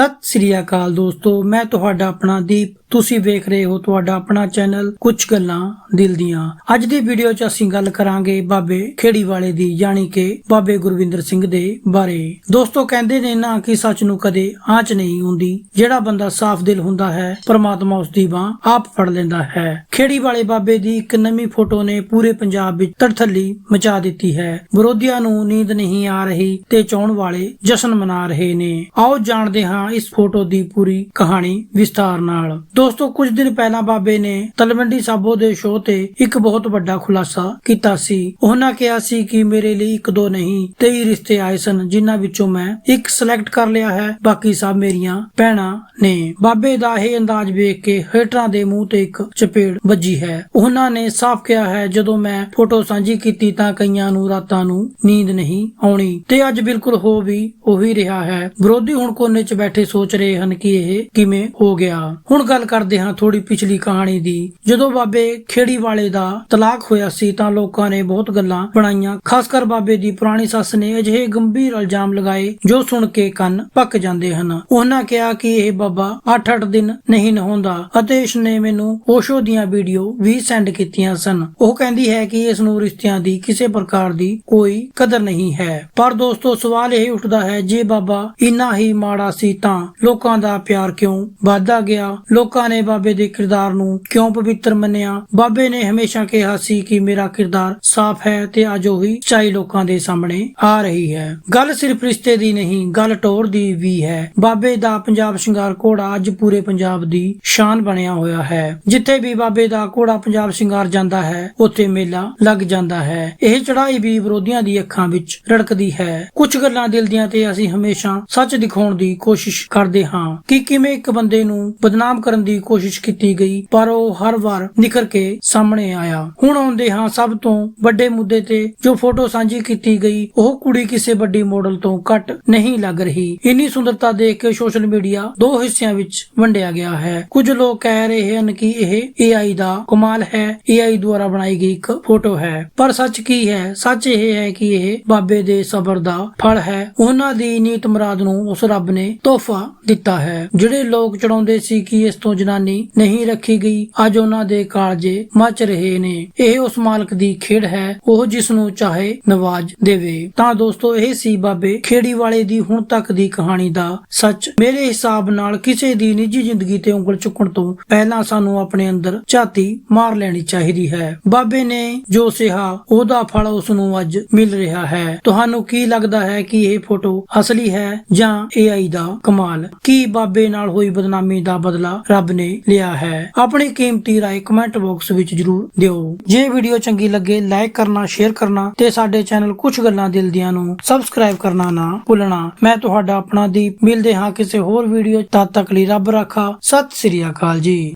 ਸਤਿ ਸ੍ਰੀ ਅਕਾਲ ਦੋਸਤੋ ਮੈਂ ਤੁਹਾਡਾ ਆਪਣਾ ਦੀਪ ਤੁਸੀਂ ਵੇਖ ਰਹੇ ਹੋ ਤੁਹਾਡਾ ਆਪਣਾ ਚੈਨਲ ਕੁਝ ਗੱਲਾਂ ਦਿਲ ਦੀਆਂ। ਅੱਜ ਦੀ ਵੀਡੀਓ 'ਚ ਅਸੀਂ ਗੱਲ ਕਰਾਂਗੇ ਬਾਬੇ ਖੇੜੀ ਵਾਲੇ ਦੀ, ਯਾਨੀ ਕਿ ਬਾਬੇ ਗੁਰਵਿੰਦਰ ਸਿੰਘ ਦੇ ਬਾਰੇ। ਦੋਸਤੋ, ਕਹਿੰਦੇ ਨੇ ਨਾ ਕਿ ਸੱਚ ਨੂੰ ਕਦੇ ਆਂਚ ਨਹੀਂ ਹੁੰਦੀ। ਜਿਹੜਾ ਬੰਦਾ ਸਾਫ਼ ਦਿਲ ਹੁੰਦਾ ਹੈ, ਪ੍ਰਮਾਤਮਾ ਉਸ ਦੀ ਬਾਹ ਆਪ ਫੜ ਲੈਂਦਾ ਹੈ। ਖੇੜੀ ਵਾਲੇ ਬਾਬੇ ਦੀ ਇੱਕ ਨਵੀਂ ਫੋਟੋ ਨੇ ਪੂਰੇ ਪੰਜਾਬ ਵਿੱਚ ਤੜਥੱਲੀ ਮਚਾ ਦਿੱਤੀ ਹੈ। ਵਿਰੋਧੀਆਂ ਨੂੰ ਨੀਂਦ ਨਹੀਂ ਆ ਰਹੀ ਤੇ ਚੋਣ ਵਾਲੇ ਜਸ਼ਨ ਮਨਾ ਰਹੇ ਨੇ। ਆਓ ਜਾਣਦੇ ਹਾਂ ਇਸ ਫੋਟੋ ਦੀ ਪੂਰੀ ਕਹਾਣੀ ਵਿਸਤਾਰ ਨਾਲ। ਦੋਸਤੋ, ਕੁਝ ਦਿਨ ਪਹਿਲਾਂ ਬਾਬੇ ਨੇ ਤਲਵੰਡੀ ਸਾਬੋ ਦੇ ਸ਼ੋਅ ਤੇ ਇੱਕ ਬਹੁਤ ਵੱਡਾ ਖੁਲਾਸਾ ਕੀਤਾ ਸੀ। ਉਹਨਾਂ ਕਿਹਾ ਸੀ ਕਿ ਮੇਰੇ ਲਈ ਇੱਕ ਦੋ ਨਹੀਂ 23 ਰਿਸ਼ਤੇ ਆਏ ਸਨ, ਜਿਨ੍ਹਾਂ ਵਿੱਚੋਂ ਮੈਂ ਇੱਕ ਸਿਲੈਕਟ ਕਰ ਲਿਆ ਹੈ। ਬਾਕੀ ਸਭ ਮੇਰੀਆਂ ਭੈਣਾਂ ਨੇ। ਬਾਬੇ ਦਾ ਇਹ ਅੰਦਾਜ਼ ਵੇਖ ਕੇ ਹੇਟਰਾਂ ਦੇ ਮੂੰਹ ਤੇ ਇੱਕ ਚਪੇੜ ਵੱਜੀ ਹੈ। ਉਹਨਾਂ ਨੇ ਸਾਫ਼ ਕਿਹਾ ਹੈ, ਜਦੋਂ ਮੈਂ ਫੋਟੋ ਸਾਂਝੀ ਕੀਤੀ ਤਾਂ ਕਈਆਂ ਨੂੰ ਰਾਤਾਂ ਨੂੰ ਨੀਂਦ ਨਹੀਂ ਆਉਣੀ। ਤੇ ਅੱਜ ਬਿਲਕੁਲ ਹੋ ਵੀ ਉਹੀ ਰਿਹਾ ਹੈ। ਵਿਰੋਧੀ ਹੁਣ ਕੋਨੇ 'ਚ ਬੈਠੇ ਸੋਚ ਰਹੇ ਹਨ ਕਿ ਇਹ ਕਿਵੇਂ ਹੋ ਗਿਆ। ਹੁਣ ਗੱਲ ਕਰਦੇ ਹਾਂ ਥੋੜੀ ਪਿਛਲੀ ਕਹਾਣੀ ਦੀ। ਜਦੋਂ ਬਾਬੇ ਖੇੜੀ ਵਾਲੇ ਦਾ ਤਲਾਕ ਹੋਇਆ ਸੀ ਤਾਂ ਲੋਕਾਂ ਨੇ ਬਹੁਤ ਗੱਲਾਂ ਬਣਾਈਆਂ। ਖਾਸ ਕਰ ਬਾਬੇ ਦੀ ਪੁਰਾਣੀ ਸੱਸ ਨੇ ਅਜਿਹੇ ਗੰਭੀਰ ਇਲਜ਼ਾਮ ਲਗਾਏ ਜੋ ਸੁਣ ਕੇ ਕੰਨ ਪੱਕ ਜਾਂਦੇ ਹਨ। ਉਹਨਾਂ ਕਿਹਾ ਕਿ ਇਹ ਬਾਬਾ 8-8 ਦਿਨ ਨਹੀਂ ਨਹਾਉਂਦਾ ਅਤੇ ਇਸ ਨੇ ਮੈਨੂੰ ਓਸ਼ੋ ਦੀਆਂ ਵੀਡੀਓ ਵੀ ਸੈਂਡ ਕੀਤੀਆਂ ਸਨ। ਉਹ ਕਹਿੰਦੀ ਹੈ ਕਿ ਇਸ ਨੂੰ ਰਿਸ਼ਤਿਆਂ ਦੀ ਕਿਸੇ ਪ੍ਰਕਾਰ ਦੀ ਕੋਈ ਕਦਰ ਨਹੀਂ ਹੈ। ਪਰ ਦੋਸਤੋ, ਸਵਾਲ ਇਹ ਉੱਠਦਾ ਹੈ, ਜੇ ਬਾਬਾ ਇੰਨਾ ਹੀ ਮਾੜਾ ਸੀ ਤਾਂ ਲੋਕਾਂ ਦਾ ਪਿਆਰ ਕਿਉਂ ਵੱਧਦਾ ਗਿਆ? ਲੋਕਾਂ ਨੇ ਬਾਬੇ ਦੇ ਕਿਰਦਾਰ ਨੂੰ ਕਿਉਂ ਪਵਿੱਤਰ ਮੰਨਿਆ? ਬਾਬੇ ਨੇ ਹਮੇਸ਼ਾ ਕਿਹਾ ਸੀ ਕਿ ਮੇਰਾ ਕਿਰਦਾਰ ਸਾਫ਼ ਹੈ ਤੇ ਅੱਜ ਉਹੀ ਚਾਈ ਲੋਕਾਂ ਦੇ ਸਾਹਮਣੇ ਆ ਰਹੀ ਹੈ। ਗੱਲ ਸਿਰਫ ਰਿਸ਼ਤੇ ਦੀ ਨਹੀਂ, ਗੱਲ ਟੋਰ ਦੀ ਵੀ ਹੈ। ਬਾਬੇ ਦਾ ਪੰਜਾਬ ਸ਼ਿੰਗਾਰ ਘੋੜਾ ਅੱਜ ਪੂਰੇ ਪੰਜਾਬ ਦੀ ਸ਼ਾਨ ਬਣਿਆ ਹੋਇਆ ਹੈ। ਜਿੱਥੇ ਵੀ ਬਾਬੇ ਦਾ ਘੋੜਾ ਪੰਜਾਬ ਸ਼ਿੰਗਾਰ ਜਾਂਦਾ ਹੈ, ਉੱਥੇ ਮੇਲਾ ਲੱਗ ਜਾਂਦਾ ਹੈ। ਇਹ ਚੜਾਈ ਵੀ ਵਿਰੋਧੀਆਂ ਦੀ ਅੱਖਾਂ ਵਿੱਚ ਰੜਕਦੀ ਹੈ। ਕੁਝ ਗੱਲਾਂ ਦਿਲ ਦੀਆਂ ਤੇ ਅਸੀਂ ਹਮੇਸ਼ਾ ਸੱਚ ਦਿਖਾਉਣ ਦੀ ਕੋਸ਼ਿਸ਼ ਕਰਦੇ ਹਾਂ ਕਿ ਕਿਵੇਂ ਇੱਕ ਬੰਦੇ ਨੂੰ ਬਦਨਾਮ ਕਰਨ ਦੀ ਕੋਸ਼ਿਸ਼ ਕੀਤੀ ਗਈ, ਪਰ ਉਹ ਹਰ ਵਾਰ ਨਿਖਰ ਕੇ ਸਾਹਮਣੇ ਆਇਆ। ਹੁਣ ਆਉਂਦੇ ਹਾਂ ਸਭ ਤੋਂ ਵੱਡੇ ਮੁੱਦੇ ਤੇ, ਜੋ ਫੋਟੋ ਸਾਂਝੀ ਕੀਤੀ ਗਈ, ਉਹ ਕੁੜੀ ਕਿਸੇ ਵੱਡੀ ਮਾਡਲ ਤੋਂ ਘੱਟ ਨਹੀਂ ਲੱਗ ਰਹੀ। ਇੰਨੀ ਸੁੰਦਰਤਾ ਦੇਖ ਕੇ ਸੋਸ਼ਲ ਮੀਡੀਆ ਦੋ ਹਿੱਸਿਆਂ ਵਿੱਚ ਵੰਡਿਆ ਗਿਆ ਹੈ। ਕੁਝ ਲੋਕ ਕਹਿ ਰਹੇ ਹਨ ਕਿ ਇਹ AI ਦਾ ਕਮਾਲ ਹੈ। AI ਦੁਆਰਾ ਬਣਾਈ ਗਈ ਇੱਕ ਫੋਟੋ ਹੈ। ਪਰ ਸੱਚ ਕੀ ਹੈ? ਸੱਚ ਇਹ ਹੈ ਕਿ ਇਹ ਬਾਬੇ ਦੇ ਸਬਰ ਦਾ ਫਲ ਹੈ। ਉਹਨਾਂ ਦੀ ਨੀਤ ਮਰਾਦ ਨੂੰ ਉਸ ਰੱਬ ਨੇ ਤੋਹਫਾ ਦਿੱਤਾ ਹੈ। ਜਿਹੜੇ ਲੋਕ ਚੜਾਉਂਦੇ ਸੀ ਕਿ ਇਸ ਤੋਂ ਜਨਾਨੀ ਨਹੀਂ ਰੱਖੀ ਗਈ। ਅੱਜ ਉਹਨਾਂ ਦੇ ਕਾਲਜੇ ਮਚ ਰਹੇ ਨੇ। ਇਹ ਉਸ ਮਾਲਕ ਦੀ ਖੇਡ ਹੈ। ਉਹ ਜਿਸ ਨੂੰ ਚਾਹੇ ਨਵਾਜ ਦੇਵੇ। ਤਾਂ ਦੋਸਤੋ, ਇਹ ਸੀ ਬਾਬੇ ਖੇੜੀ ਵਾਲੇ ਦੀ ਹੁਣ ਤੱਕ ਦੀ ਕਹਾਣੀ ਦਾ ਸੱਚ। ਮੇਰੇ ਹਿਸਾਬ ਨਾਲ ਕਿਸੇ ਦੀ ਨਿੱਜੀ ਜ਼ਿੰਦਗੀ ਤੇ ਉਂਗਲ ਚੁੱਕਣ ਤੋਂ ਪਹਿਲਾਂ ਸਾਨੂੰ ਆਪਣੇ ਅੰਦਰ ਝਾਤੀ ਮਾਰ ਲੈਣੀ ਚਾਹੀਦੀ ਹੈ। ਬਾਬੇ ਨੇ ਜੋ ਸਿਹਾ, ਉਹਦਾ ਫਲ ਉਸ ਨੂੰ ਅੱਜ ਮਿਲ ਰਿਹਾ ਹੈ। ਤੁਹਾਨੂੰ ਕੀ ਲੱਗਦਾ ਹੈ ਕਿ ਇਹ ਫੋਟੋ ਅਸਲੀ ਹੈ ਜਾਂ AI ਦਾ ਕਮਾਲ? ਕੀ ਬਾਬੇ ਨਾਲ ਹੋਈ ਬਦਨਾਮੀ ਦਾ ਬਦਲਾ ਰੱਬ ਨੇ ਲਿਆ ਹੈ। ਆਪਣੀ ਕੀਮਤੀ ਰਾਏ ਕਮੈਂਟ ਬਾਕਸ ਵਿੱਚ ਜਰੂਰ ਦਿਓ। ਜੇ ਵੀਡੀਓ ਚੰਗੀ ਲੱਗੇ, ਲਾਈਕ ਕਰਨਾ, ਸ਼ੇਅਰ ਕਰਨਾ ਤੇ ਸਾਡੇ ਚੈਨਲ ਕੁਝ ਗੱਲਾਂ ਦਿਲ ਦੀਆਂ ਨੂੰ ਸਬਸਕ੍ਰਾਈਬ ਕਰਨਾ ਨਾ ਭੁੱਲਣਾ। ਮੈਂ ਤੁਹਾਡਾ ਆਪਣਾ ਦੀਪ। ਮਿਲਦੇ ਹਾਂ ਕਿਸੇ ਹੋਰ ਵੀਡੀਓ ਤਦ ਤੱਕ ਲਈ ਰੱਬ ਰਾਖਾ। ਸਤਿ ਸ੍ਰੀ ਅਕਾਲ ਜੀ।